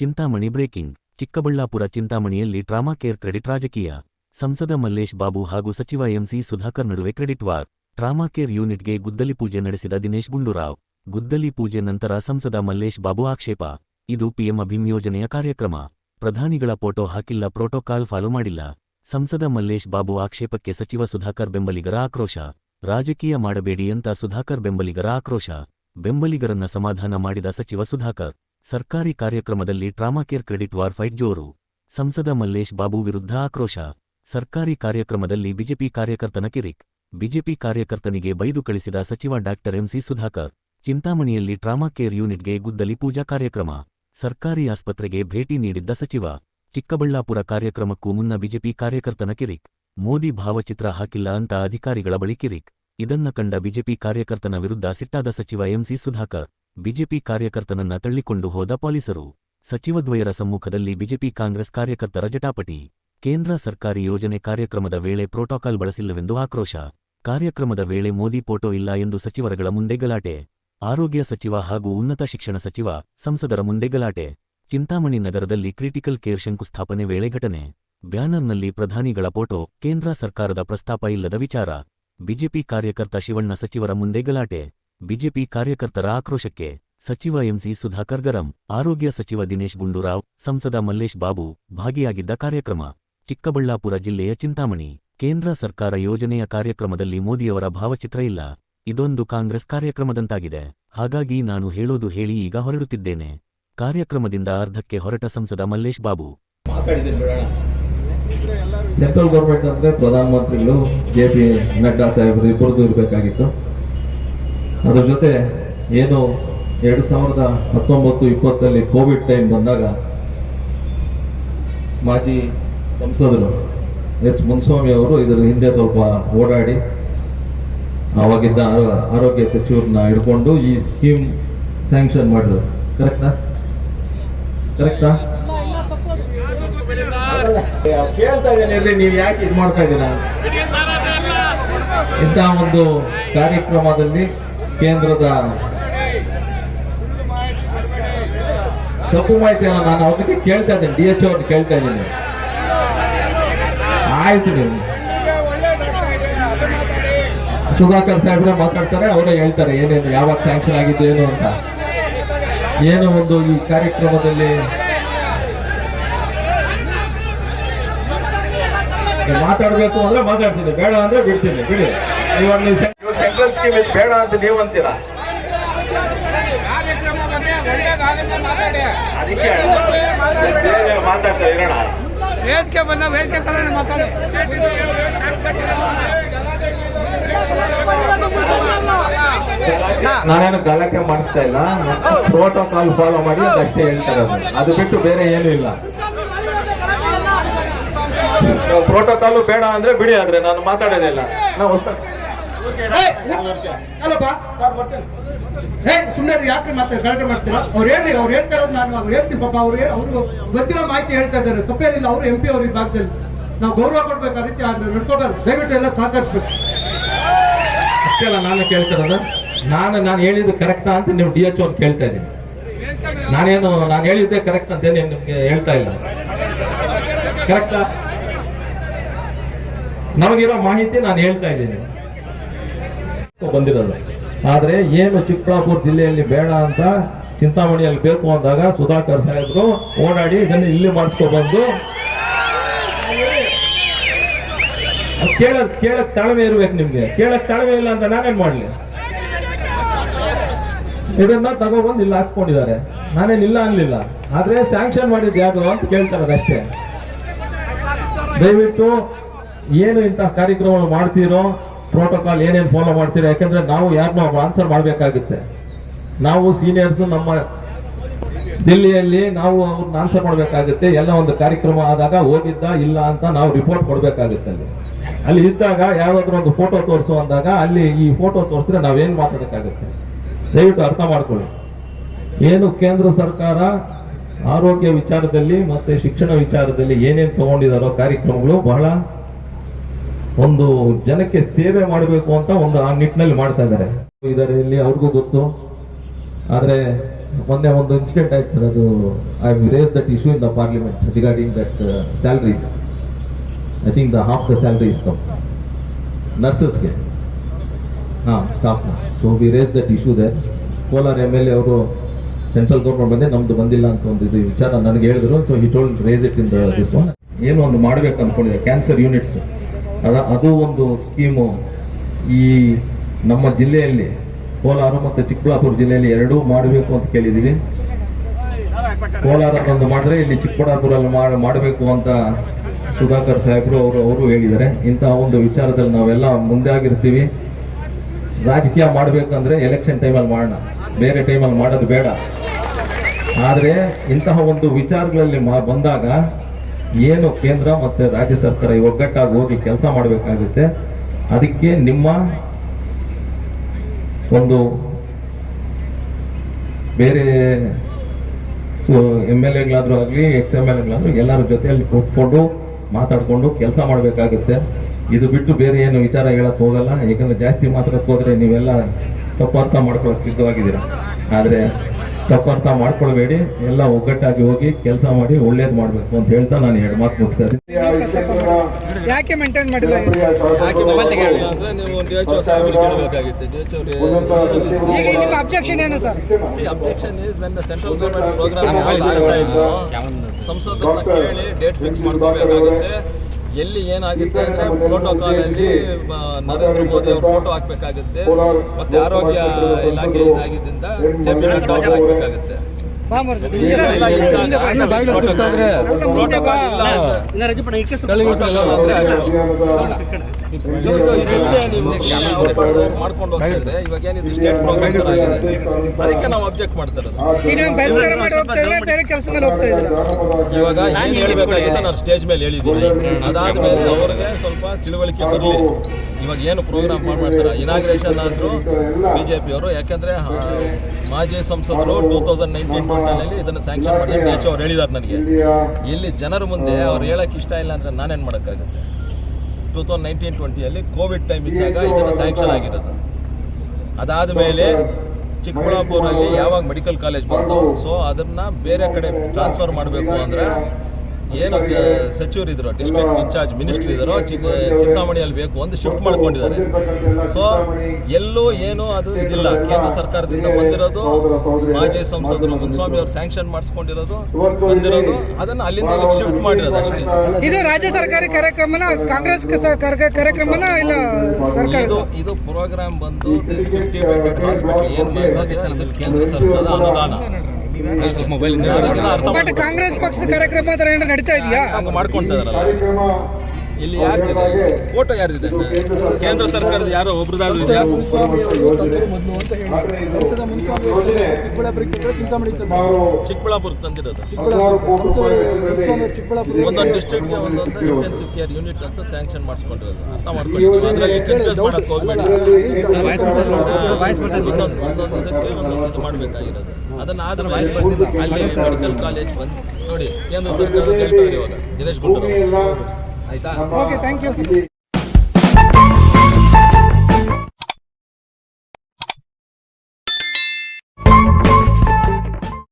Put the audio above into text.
Chintamani breaking. Chikkaballapur ಚಿಂತಾಮಣಿಯಲ್ಲಿ trauma care credit ರಾಜಕೀಯ. ಸಂಸದ ಮಲ್ಲೇಶ್ ಬಾಬು ಹಾಗೂ ಸಚಿವ ಎಂಸಿ ಸುಧಾಕರ್ ನಡುವೆ ಕ್ರೆಡಿಟ್ ವಾರ್. ಟ್ರಾಮಾ ಕೇರ್ ಯೂನಿಟ್ಗೆ ಗುದ್ದಲಿ ಪೂಜೆ ನಡೆಸಿದ ದಿನೇಶ್ ಗುಂಡೂರಾವ್. ಗುದ್ದಲಿ ಪೂಜೆ ನಂತರ ಸಂಸದ ಮಲ್ಲೇಶ್ ಬಾಬು ಆಕ್ಷೇಪ. ಇದು ಪಿಎಂ ಅಭಿಮ್ ಯೋಜನೆಯ ಕಾರ್ಯಕ್ರಮ. ಪ್ರಧಾನಿಗಳ ಫೋಟೋ ಹಾಕಿಲ್ಲ, ಪ್ರೋಟೋಕಾಲ್ ಫಾಲೋ ಮಾಡಿಲ್ಲ. ಸಂಸದ ಮಲ್ಲೇಶ್ ಬಾಬು ಆಕ್ಷೇಪಕ್ಕೆ ಸಚಿವ ಸುಧಾಕರ್ ಬೆಂಬಲಿಗರ ಆಕ್ರೋಶ. ರಾಜಕೀಯ ಮಾಡಬೇಡಿ ಅಂತ ಸುಧಾಕರ್ ಬೆಂಬಲಿಗರ ಆಕ್ರೋಶ. ಬೆಂಬಲಿಗರನ್ನ ಸಮಾಧಾನ ಮಾಡಿದ ಸಚಿವ ಸುಧಾಕರ್. ಸರ್ಕಾರಿ ಕಾರ್ಯಕ್ರಮದಲ್ಲಿ trauma care credit war fight ಜೋರು. ಸಂಸದ ಮಲ್ಲೇಶ್ ಬಾಬು ವಿರುದ್ಧ ಆಕ್ರೋಶ. ಸರ್ಕಾರಿ ಕಾರ್ಯಕ್ರಮದಲ್ಲಿ ಬಿಜೆಪಿ ಕಾರ್ಯಕರ್ತನ ಕಿರಿಕ್. ಬಿಜೆಪಿ ಕಾರ್ಯಕರ್ತನಿಗೆ ಬೈದು ಕಳಿಸಿದ ಸಚಿವ doctor MC Sudhakar. Sudhakar trauma care ಯೂನಿಟ್ಗೆ ಗುದ್ದಲಿ ಪೂಜಾ ಕಾರ್ಯಕ್ರಮ. ಸರ್ಕಾರಿ ಆಸ್ಪತ್ರೆಗೆ ಭೇಟಿ ನೀಡಿದ್ದ ಸಚಿವ. ಚಿಕ್ಕಬಳ್ಳಾಪುರ ಕಾರ್ಯಕ್ರಮಕ್ಕೂ ಮುನ್ನ ಬಿಜೆಪಿ ಕಾರ್ಯಕರ್ತನ ಕಿರಿಕ್. ಮೋದಿ ಭಾವಚಿತ್ರ ಹಾಕಿಲ್ಲ ಅಂತ ಅಧಿಕಾರಿಗಳ ಬಳಿ ಕಿರಿಕ್. ಇದನ್ನ ಕಂಡ ಬಿಜೆಪಿ ಕಾರ್ಯಕರ್ತನ ವಿರುದ್ಧ ಸಿಟ್ಟಾದ ಸಚಿವ ಎಂಸಿ ಸುಧಾಕರ್. ಬಿಜೆಪಿ ಕಾರ್ಯಕರ್ತನನ್ನ ತಳ್ಳಿಕೊಂಡು ಹೋದ ಪೊಲೀಸರು. ಸಚಿವದ್ವಯರ ಸಮ್ಮುಖದಲ್ಲಿ ಬಿಜೆಪಿ ಕಾಂಗ್ರೆಸ್ ಕಾರ್ಯಕರ್ತರ ಜಟಾಪಟಿ. ಕೇಂದ್ರ ಸರ್ಕಾರಿ ಯೋಜನೆ ಕಾರ್ಯಕ್ರಮದ ವೇಳೆ ಪ್ರೋಟೋಕಾಲ್ ಬಳಸಿಲ್ಲವೆಂದು ಆಕ್ರೋಶ. ಕಾರ್ಯಕ್ರಮದ ವೇಳೆ ಮೋದಿ ಫೋಟೋ ಇಲ್ಲ ಎಂದು ಸಚಿವರಗಳ ಮುಂದೆ ಗಲಾಟೆ. ಆರೋಗ್ಯ ಸಚಿವ ಹಾಗೂ ಉನ್ನತ ಶಿಕ್ಷಣ ಸಚಿವ, ಸಂಸದರ ಮುಂದೆ ಗಲಾಟೆ. ಚಿಂತಾಮಣಿ ನಗರದಲ್ಲಿ ಕ್ರಿಟಿಕಲ್ ಕೇರ್ ಶಂಕುಸ್ಥಾಪನೆ ವೇಳೆ ಘಟನೆ. ಬ್ಯಾನರ್ನಲ್ಲಿ ಪ್ರಧಾನಿಗಳ ಫೋಟೋ, ಕೇಂದ್ರ ಸರ್ಕಾರದ ಪ್ರಸ್ತಾಪ ಇಲ್ಲದ ವಿಚಾರ. ಬಿಜೆಪಿ ಕಾರ್ಯಕರ್ತ ಶಿವಣ್ಣ ಸಚಿವರ ಮುಂದೆ ಗಲಾಟೆ. ಬಿಜೆಪಿ ಕಾರ್ಯಕರ್ತರ ಆಕ್ರೋಶಕ್ಕೆ ಸಚಿವ ಎಂಸಿ ಸುಧಾಕರ್ ಗರಂ, ಆರೋಗ್ಯ ಸಚಿವ ದಿನೇಶ್ ಗುಂಡೂರಾವ್, ಸಂಸದ ಮಲ್ಲೇಶ್ ಬಾಬು ಭಾಗಿಯಾಗಿದ್ದ ಕಾರ್ಯಕ್ರಮ. ಚಿಕ್ಕಬಳ್ಳಾಪುರ ಜಿಲ್ಲೆಯ ಚಿಂತಾಮಣಿ, ಕೇಂದ್ರ ಸರ್ಕಾರ ಯೋಜನೆಯ ಕಾರ್ಯಕ್ರಮದಲ್ಲಿ ಮೋದಿಯವರ ಭಾವಚಿತ್ರ ಇಲ್ಲ. ಇದೊಂದು ಕಾಂಗ್ರೆಸ್ ಕಾರ್ಯಕ್ರಮದಂತಾಗಿದೆ. ಹಾಗಾಗಿ ನಾನು ಹೇಳೋದು ಹೇಳಿ ಈಗ ಹೊರಡುತ್ತಿದ್ದೇನೆ. ಕಾರ್ಯಕ್ರಮದಿಂದ ಅರ್ಧಕ್ಕೆ ಹೊರಟ ಸಂಸದ ಮಲ್ಲೇಶ್ ಬಾಬು. ಸೆಂಟ್ರಲ್ ಗೌರ್ಮೆಂಟ್ ಅಂದ್ರೆ ಪ್ರಧಾನಮಂತ್ರಿಗಳು, ಜೆ ಪಿ ನಡ್ಡಾ ಸಾಹೇಬರು ಇಬ್ಬರದು ಇರಬೇಕಾಗಿತ್ತು. ಅದ್ರ ಜೊತೆ ಏನು ಎರಡು ಸಾವಿರದ ಹತ್ತೊಂಬತ್ತು ಇಪ್ಪತ್ತರಲ್ಲಿ ಕೋವಿಡ್ ಟೈಮ್ ಬಂದಾಗ ಮಾಜಿ ಸಂಸದರು ಎಸ್ ಮುನ್ಸ್ವಾಮಿ ಅವರು ಇದರ ಹಿಂದೆ ಸ್ವಲ್ಪ ಓಡಾಡಿ ಅವಾಗಿದ್ದ ಆರೋ- ಆರೋಗ್ಯ ಸಚಿವರನ್ನ ಹಿಡ್ಕೊಂಡು ಈ ಸ್ಕೀಮ್ ಸ್ಯಾಂಕ್ಷನ್ ಮಾಡಿದ್ರು. ಕರೆಕ್ಟಾ? ಕರೆಕ್ಟಾ? ಕೇಳ್ತಾ ಇದ್ದೇನೆ ನೀವು ಯಾಕೆ ಇದು ಮಾಡ್ತಾ ಇದ್ದೀರಾ? ಇಂಥ ಒಂದು ಕಾರ್ಯಕ್ರಮದಲ್ಲಿ ಕೇಂದ್ರದ ತಪ್ಪು ಮಾಹಿತಿ ನಾನು ಅವ್ರಿಗೆ ಕೇಳ್ತಾ ಇದ್ದೀನಿ ಡಿ ಎಚ್ ಅವ್ರನ್ನ ಕೇಳ್ತಾ ಇದ್ದೀನಿ. ಆಯ್ತು ನೀವು. ಸುಧಾಕರ್ ಸಾಹೇಬ್ರೆ ಮಾತಾಡ್ತಾರೆ, ಅವರೇ ಹೇಳ್ತಾರೆ ಏನೇನು, ಯಾವಾಗ ಸ್ಯಾಂಕ್ಷನ್ ಆಗಿದ್ದು ಏನು ಅಂತ. ಏನು ಒಂದು ಈ ಕಾರ್ಯಕ್ರಮದಲ್ಲಿ ಮಾತಾಡ್ಬೇಕು ಅಂದ್ರೆ ಮಾತಾಡ್ತೀನಿ, ಬೇಡ ಅಂದ್ರೆ ಬಿಡ್ತೀನಿ, ಬಿಡಿ. ಇವಾಗ ಸೆಂಟ್ರಲ್ ಸ್ಕೀಮ್ ಇದು ಬೇಡ ಅಂತ ನೀವು ಅಂತೀರಾ? ಅದಕ್ಕೆ ಮಾತಾಡ್ತಾ ಇರೋಣ. ವೇದಿಕೆ ಬಂದ ವೇದಿಕೆ ತಗೊಂಡು ಮಾತಾಡಿ. ನಾನೇನು ಗಲಾಟೆ ಮಾಡಿಸ್ತಾ ಇಲ್ಲ. ಪ್ರೋಟೋಕಾಲ್ ಫಾಲೋ ಮಾಡಿ ಅಷ್ಟೇ ಹೇಳ್ತಾರೆ ಅದು. ಅದು ಬಿಟ್ಟು ಬೇರೆ ಏನೂ ಇಲ್ಲ. ಪ್ರೋಟೋಕಾಲು ಬೇಡ ಅಂದ್ರೆ ಬಿಡಿ ಆದ್ರೆ ನಾನು ಮಾತಾಡೋದಿಲ್ಲ ನಾವು ಹೊಸ ಅಲ್ಲಪ್ಪ. ಹೇ ಸುಮ್ಮನೆ ಯಾಕೆ ಮತ್ತೆ ಗಲಾಟೆ ಮಾಡ್ತೀರಾ? ಅವ್ರು ಹೇಳಿ ಅವ್ರು ಹೇಳ್ತಾ ಇರೋದು ನಾನು ಅವ್ರು ಹೇಳ್ತೀನಿ ಪಾಪ ಅವ್ರು ಅವ್ರಿಗೂ ಗೊತ್ತಿರೋ ಮಾಹಿತಿ ಹೇಳ್ತಾ ಇದ್ದಾರೆ. ತಪ್ಪೇನಿಲ್ಲ ಅವರು ಎಂ ಪಿ ಅವ್ರ ಈ ಭಾಗದಲ್ಲಿ. ನಾವು ಗೌರವ ಕೊಡ್ಬೇಕು ಆ ರೀತಿ ನಡ್ಕೋಬಾರ್ದು ದಯವಿಟ್ಟು ಎಲ್ಲ ಸಹಕರಿಸ್ಬೇಕು. ಅಷ್ಟೇ ಅಲ್ಲ ನಾನು ಕೇಳ್ತಿರೋದು. ನಾನು ನಾನು ಹೇಳಿದ್ದು ಕರೆಕ್ಟಾ ಅಂತ ನೀವು ಡಿ ಎಚ್ ಅವ್ರು ಕೇಳ್ತಾ ಇದ್ದೀನಿ. ನಾನೇನು ನಾನು ಹೇಳಿದ್ದೆ ಕರೆಕ್ಟ್ ಅಂತ ಏನು ನಿಮ್ಗೆ ಹೇಳ್ತಾ ಇಲ್ಲ. ಕರೆಕ್ಟಾ ನಮಗಿರೋ ಮಾಹಿತಿ ನಾನು ಹೇಳ್ತಾ ಇದ್ದೀನಿ. ಬಂದಿರೋದು. ಆದ್ರೆ ಏನು ಚಿಕ್ಕಬಳ್ಳಾಪುರ ಜಿಲ್ಲೆಯಲ್ಲಿ ಬೇಡ ಅಂತ ಚಿಂತಾಮಣಿಯಲ್ಲಿ ಬೇಕು ಅಂದಾಗ ಸುಧಾಕರ್ ಸಾಹೇಬ್ರು ಓಡಾಡಿ ಇದನ್ನು ಇಲ್ಲಿ ಮಾಡಿಸ್ಕೊಬಂದು ಕೇಳಕ್ ಕೇಳಕ್ ತಾಳ್ಮೆ ಇರ್ಬೇಕು ನಿಮ್ಗೆ. ಕೇಳಕ್ ತಾಳ್ಮೆ ಇಲ್ಲ ಅಂತ ನಾನೇನ್ ಮಾಡ್ಲಿ? ಇದನ್ನ ತಗೊಬಂದು ಇಲ್ಲಿ ಹಾಕ್ಸ್ಕೊಂಡಿದ್ದಾರೆ. ನಾನೇನ್ ಇಲ್ಲ ಅನ್ಲಿಲ್ಲ. ಆದ್ರೆ ಸ್ಯಾಂಕ್ಷನ್ ಮಾಡಿದ್ ಯಾರು ಅಂತ ಕೇಳ್ತಾರೆ ಅಷ್ಟೇ. ದಯವಿಟ್ಟು ಏನು ಇಂತಹ ಕಾರ್ಯಕ್ರಮಗಳು ಮಾಡ್ತೀರೋ ಪ್ರೋಟೋಕಾಲ್ ಏನೇನು ಫಾಲೋ ಮಾಡ್ತೀರಾ? ಯಾಕಂದ್ರೆ ನಾವು ಯಾರನ್ನೂ ಆನ್ಸರ್ ಮಾಡಬೇಕಾಗುತ್ತೆ. ನಾವು ಸೀನಿಯರ್ಸ್ ನಮ್ಮ ದಿಲ್ಲಿಯಲ್ಲಿ ನಾವು ಅವ್ರನ್ನ ಆನ್ಸರ್ ಮಾಡಬೇಕಾಗುತ್ತೆ. ಎಲ್ಲ ಒಂದು ಕಾರ್ಯಕ್ರಮ ಆದಾಗ ಹೋಗಿದ್ದ ಇಲ್ಲ ಅಂತ ನಾವು ರಿಪೋರ್ಟ್ ಕೊಡಬೇಕಾಗುತ್ತೆ ಅಲ್ಲಿ. ಅಲ್ಲಿ ಇದ್ದಾಗ ಯಾವ್ದಾದ್ರು ಒಂದು ಫೋಟೋ ತೋರಿಸು ಅಂದಾಗ ಅಲ್ಲಿ ಈ ಫೋಟೋ ತೋರಿಸಿದ್ರೆ ನಾವೇನು ಮಾತಾಡೋಕ್ಕಾಗುತ್ತೆ? ದಯವಿಟ್ಟು ಅರ್ಥ ಮಾಡ್ಕೊಳ್ಳಿ. ಏನು ಕೇಂದ್ರ ಸರ್ಕಾರ ಆರೋಗ್ಯ ವಿಚಾರದಲ್ಲಿ ಮತ್ತೆ ಶಿಕ್ಷಣ ವಿಚಾರದಲ್ಲಿ ಏನೇನು ತಗೊಂಡಿದಾರೋ ಕಾರ್ಯಕ್ರಮಗಳು ಬಹಳ ಒಂದು ಜನಕ್ಕೆ ಸೇವೆ ಮಾಡಬೇಕು ಅಂತ ಒಂದು ಆ ನಿಟ್ಟಿನಲ್ಲಿ ಮಾಡ್ತಾ ಇದ್ದಾರೆ. ಇದರಲ್ಲಿ ಅವ್ರಿಗೂ ಗೊತ್ತು. ಆದ್ರೆ ಮೊನ್ನೆ ಒಂದು ಇನ್ಸಿಡೆಂಟ್ ಆಯ್ತು ಸರ್. ಅದು I raise that issue in the parliament regarding that salaries I think the half the salary is come ನರ್ಸಸ್ಗೆ ಹಾಂ staff nurse so we raise that issue they Kolar M L A ಅವರು central government ಬಂದೆ, ನಮ್ದು ಬಂದಿಲ್ಲ ಅಂತ ಒಂದು ಇದು ವಿಚಾರ ನನಗೆ ಹೇಳಿದ್ರು. So he told raise it in this one ಏನು ಒಂದು ಮಾಡ್ಬೇಕು ಅನ್ಕೊಂಡಿದೆ. ಕ್ಯಾನ್ಸರ್ ಯೂನಿಟ್ಸ್ ಅದ ಒಂದು ಸ್ಕೀಮು. ಈ ನಮ್ಮ ಜಿಲ್ಲೆಯಲ್ಲಿ, ಕೋಲಾರ ಮತ್ತು ಚಿಕ್ಕಬಳ್ಳಾಪುರ ಜಿಲ್ಲೆಯಲ್ಲಿ ಎರಡೂ ಮಾಡಬೇಕು ಅಂತ ಕೇಳಿದ್ದೀವಿ. ಕೋಲಾರದೊಂದು ಮಾಡಿದ್ರೆ ಇಲ್ಲಿ ಚಿಕ್ಕಬಳ್ಳಾಪುರಲ್ಲಿ ಮಾಡ- ಮಾಡಬೇಕು ಅಂತ ಸುಧಾಕರ್ ಸಾಹೇಬರು ಅವರು ಅವರು ಹೇಳಿದ್ದಾರೆ. ಇಂತಹ ಒಂದು ವಿಚಾರದಲ್ಲಿ ನಾವೆಲ್ಲ ಮುಂದೆ ಆಗಿರ್ತೀವಿ ರಾಜಕೀಯ ಮಾಡಬೇಕಂದ್ರೆ ಎಲೆಕ್ಷನ್ ಟೈಮಲ್ಲಿ ಮಾಡೋಣ. ಬೇರೆ ಟೈಮಲ್ಲಿ ಮಾಡೋದು ಬೇಡ. ಆದರೆ ಇಂತಹ ಒಂದು ವಿಚಾರಗಳಲ್ಲಿ ಬಂದಾಗ ಏನು ಕೇಂದ್ರ ಮತ್ತು ರಾಜ್ಯ ಸರ್ಕಾರ ಈ ಒಗ್ಗಟ್ಟಾಗಿ ಹೋಗಿ ಕೆಲಸ ಮಾಡಬೇಕಾಗುತ್ತೆ, ಅದಕ್ಕೆ ನಿಮ್ಮ ಒಂದು ಬೇರೆ ಎಂ ಎಲ್ ಎಗಳಾದ್ರೂ ಆಗಲಿ, ಎಕ್ಸ್ ಎಂ ಎಲ್ ಎಗಳಾದ್ರೂ ಎಲ್ಲರ ಜೊತೆಯಲ್ಲಿ ಕೂತ್ಕೊಂಡು ಮಾತಾಡಿಕೊಂಡು ಕೆಲಸ ಮಾಡಬೇಕಾಗುತ್ತೆ. ಇದು ಬಿಟ್ಟು ಬೇರೆ ಏನು ವಿಚಾರ ಹೇಳಕ್ಕೆ ಹೋಗಲ್ಲ. ಯಾಕಂದ್ರೆ ಜಾಸ್ತಿ ಮಾತಾಡಕ್ಕೆ ಹೋದ್ರೆ ನೀವೆಲ್ಲ ತಪ್ಪು ಅರ್ಥ ಮಾಡ್ಕೊಳಕ್ ಸಿದ್ಧವಾಗಿದ್ದೀರಾ. ಆದ್ರೆ ತಪ್ಪು ಅರ್ಥ ಮಾಡ್ಕೊಳ್ಬೇಡಿ ಎಲ್ಲ ಒಗ್ಗಟ್ಟಾಗಿ ಹೋಗಿ ಕೆಲಸ ಮಾಡಿ ಒಳ್ಳೇದು ಮಾಡಬೇಕು ಅಂತ ಹೇಳ್ತಾ ನಾನು ಎರಡು ಮಾತು ಮುಗಿಸ್ತಾ ಇದ್ದೀನಿ. ಯಾಕೆ ಮೇಂಟೈನ್ ಮಾಡಿಲ್ಲ? ಅಬ್ಜೆಕ್ಷನ್ ಏನು sir? Objection is when the central programme ಕೇಳಿ ಡೇಟ್ ಫಿಕ್ಸ್ ಮಾಡ್ಕೋಬೇಕಾಗುತ್ತೆ. ಎಲ್ಲಿ ಏನಾಗುತ್ತೆ ಅಂದ್ರೆ ಪ್ರೋಟೋಕಾಲ್ ಅಲ್ಲಿ ಆ, ನರೇಂದ್ರ ಮೋದಿ ಅವರು ಫೋಟೋ ಹಾಕ್ಬೇಕಾಗುತ್ತೆ ಮತ್ತೆ ಆರೋಗ್ಯ ಇಲಾಖೆ ಇದಾಗಿದ್ದರಿಂದ ಹಾಕ್ಬೇಕಾಗುತ್ತೆ ಪ್ರೋಟೋಕಾಲ್ ಇಲ್ಲ ಮಾಡ್ಕೊಂಡು ಇವಾಗ ಏನಿದೆ ಸ್ಟೇಟ್ ಪ್ರೋಗ್ರಾಮ್ ತರ ಆಗಿದೆ ಅದಕ್ಕೆ ನಾವು ಅಬ್ಜೆಕ್ಟ್ ಮಾಡ್ತಾ ಇರೋದು ಇವಾಗ ಹೇಳ್ಬೇಕಾಗಿತ್ತು ನಾನು ಸ್ಟೇಜ್ ಮೇಲೆ ಹೇಳಿದ್ದೀನಿ. ಅದಾದ್ಮೇಲೆ ಅವ್ರಿಗೆ ಸ್ವಲ್ಪ ತಿಳುವಳಿಕೆ ಬರಲಿ. ಇವಾಗ ಏನು ಪ್ರೋಗ್ರಾಮ್ ಮಾಡ್ತಾರೆ ಇನಾಗ್ರೇಷನ್ ಆದ್ರೂ ಬಿಜೆಪಿ ಅವರು ಯಾಕಂದ್ರೆ ಆ, ಮಾಜಿ ಸಂಸದರು ಟೂ ತೌಸಂಡ್ ನೈನ್ಟೀನ್ ಟ್ವೆಂಟಲ್ಲಿ ಇದನ್ನು ಸ್ಯಾಂಕ್ಷನ್ ಮಾಡಿ ಎಚ್ ಅವ್ರು ಹೇಳಿದಾರೆ ನನಗೆ. ಇಲ್ಲಿ ಜನರ ಮುಂದೆ ಅವ್ರು ಹೇಳಕ್ ಇಷ್ಟ ಇಲ್ಲ ಅಂದ್ರೆ ನಾನೇನ್ ಮಾಡೋಕ್ಕಾಗುತ್ತೆ? ಟೂ ತೌಸಂಡ್ ನೈನ್ಟೀನ್ ಟ್ವೆಂಟಿಯಲ್ಲಿ ಕೋವಿಡ್ ಟೈಮ್ ಇದ್ದಾಗ ಇದನ್ನು ಸ್ಯಾಂಕ್ಷನ್ ಆಗಿರೋದು. ಅದಾದ ಮೇಲೆ ಚಿಕ್ಕಬಳ್ಳಾಪುರಲ್ಲಿ ಯಾವಾಗ ಮೆಡಿಕಲ್ ಕಾಲೇಜ್ ಬಂತು ಸೊ ಅದನ್ನು ಬೇರೆ ಕಡೆ ಟ್ರಾನ್ಸ್ಫರ್ ಮಾಡಬೇಕು ಅಂದ್ರೆ ಏನು ಸಚಿವರು ಇದ್ರು ಡಿಸ್ಟ್ರಿಕ್ಟ್ ಇನ್ಚಾರ್ಜ್ ಮಿನಿಸ್ಟ್ರಿ ಇದ್ರು ಚಿಕ್ಕ ಚಿಂತಾಮಣಿಯಲ್ಲಿ ಬೇಕು ಒಂದು ಶಿಫ್ಟ್ ಮಾಡ್ಕೊಂಡಿದ್ದಾರೆ. ಸೊ ಎಲ್ಲೂ ಏನು ಅದು ಇದಿಲ್ಲ. ಕೇಂದ್ರ ಸರ್ಕಾರದಿಂದ ಬಂದಿರೋದು ಮಾಜಿ ಸಂಸದರು ಮುನ್ಸ್ವಾಮಿ ಅವರು ಸ್ಯಾಂಕ್ಷನ್ ಮಾಡಿಸ್ಕೊಂಡಿರೋದು ಬಂದಿರೋದು ಅದನ್ನ ಅಲ್ಲಿಂದ ಶಿಫ್ಟ್ ಮಾಡಿರೋದು ಅಷ್ಟೇ. ಇದು ರಾಜ್ಯ ಸರ್ಕಾರಿ ಕಾರ್ಯಕ್ರಮನ ಕಾಂಗ್ರೆಸ್ ಕಾರ್ಯಕ್ರಮ ಕಾರ್ಯಕ್ರಮನ ಇಲ್ಲ ಸರ್ಕಾರ ಇದು ಇದು ಪ್ರೋಗ್ರಾಮ್ ಬಂದು ಫಿಫ್ಟಿ ಹಾಸ್ಪಿಟಲ್ ಏನ್ ಕೇಂದ್ರ ಸರ್ಕಾರದ ಅನುದಾನ. ಬಟ್ ಕಾಂಗ್ರೆಸ್ ಪಕ್ಷದ ಕಾರ್ಯಕ್ರಮ ತರ ಏನಾದ್ರು ನಡೀತಾ ಇದೆಯಾ? ಮಾಡ್ಕೊಂತ ಇಲ್ಲಿ ಯಾರು ಫೋಟೋ ಯಾರಿದೆ ಕೇಂದ್ರ ಸರ್ಕಾರದ ಯಾರೋ ಒಬ್ರದಾದ್ರು ಇದೆಯಾ? ಚಿಕ್ಕಬಳ್ಳಾಪುರ ತಂದಿರೋದು. ಒಂದೊಂದು ಡಿಸ್ಟ್ರಿಕ್ಟ್ಗೆ ಒಂದೊಂದು ಇಂಟೆನ್ಸಿವ್ ಕೇರ್ ಯೂನಿಟ್ ಅಂತ ಸ್ಯಾಂಕ್ಷನ್ ಮಾಡಿಸ್ಕೊಂಡಿರೋದು. ಮಾಡಕ್ ಹೋಗ್ಬೇಡಿ. ಒಂದೊಂದು ಒಂದೊಂದು ಇದಕ್ಕೆ ಒಂದೊಂದು ಮಾಡಬೇಕಾಗಿರೋದು. ಅದನ್ನ ಆದ್ಮೇಲೆ ಅಲ್ಲಿ ಮೆಡಿಕಲ್ ಕಾಲೇಜ್ ಬಂದು ನೋಡಿ. ಕೇಂದ್ರ ಸರ್ಕಾರ ಇವಾಗ ದಿನೇಶ್ ಗುಂಡೂರಾವ್. ಆಯ್ತಾ ಓಕೆ ಥ್ಯಾಂಕ್ ಯು